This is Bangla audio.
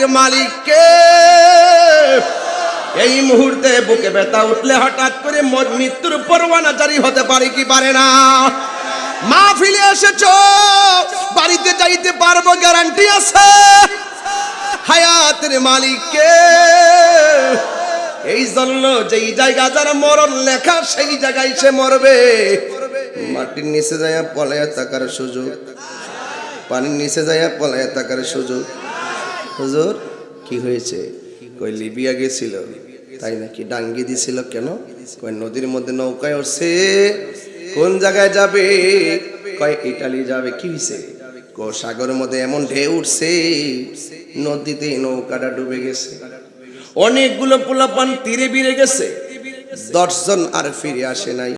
রিজিকের মালিককে। এই মুহূর্তে বুকে ব্যথা উঠলে হঠাৎ করে মৃত্যুর পরোয়ানা জারি হতে পারে কি পারে না? মা ফিরে এসেছ। বাড়িতে যাইতে পারব, গ্যারান্টি আছে। হায়াতের মালিককে। এই জন্য যেই জায়গা যার মরণ লেখা, সেই জায়গায় সে মরবে। মাটির নিচে যায় পলায় থাকার সুযোগ। পানির নিচে যায় পলায় থাকার সুযোগ। হুজুর, কি হয়েছে? কই লিবিয়া গেছিল। তাই নাকি ডাঙ্গি দিছিল কেন? কই নদীর মধ্যে নৌকায় উঠছে কোন জায়গায় যাবে? কয় ইটালি যাবে। কি হয়েছে কো সাগরের মধ্যে এমন ঢেউ উঠছে নদীতে নৌকাটা ডুবে গেছে। অনেকগুলো পোলাপান তীরে বিড়ে গেছে। দশজন আর ফিরে আসে নাই।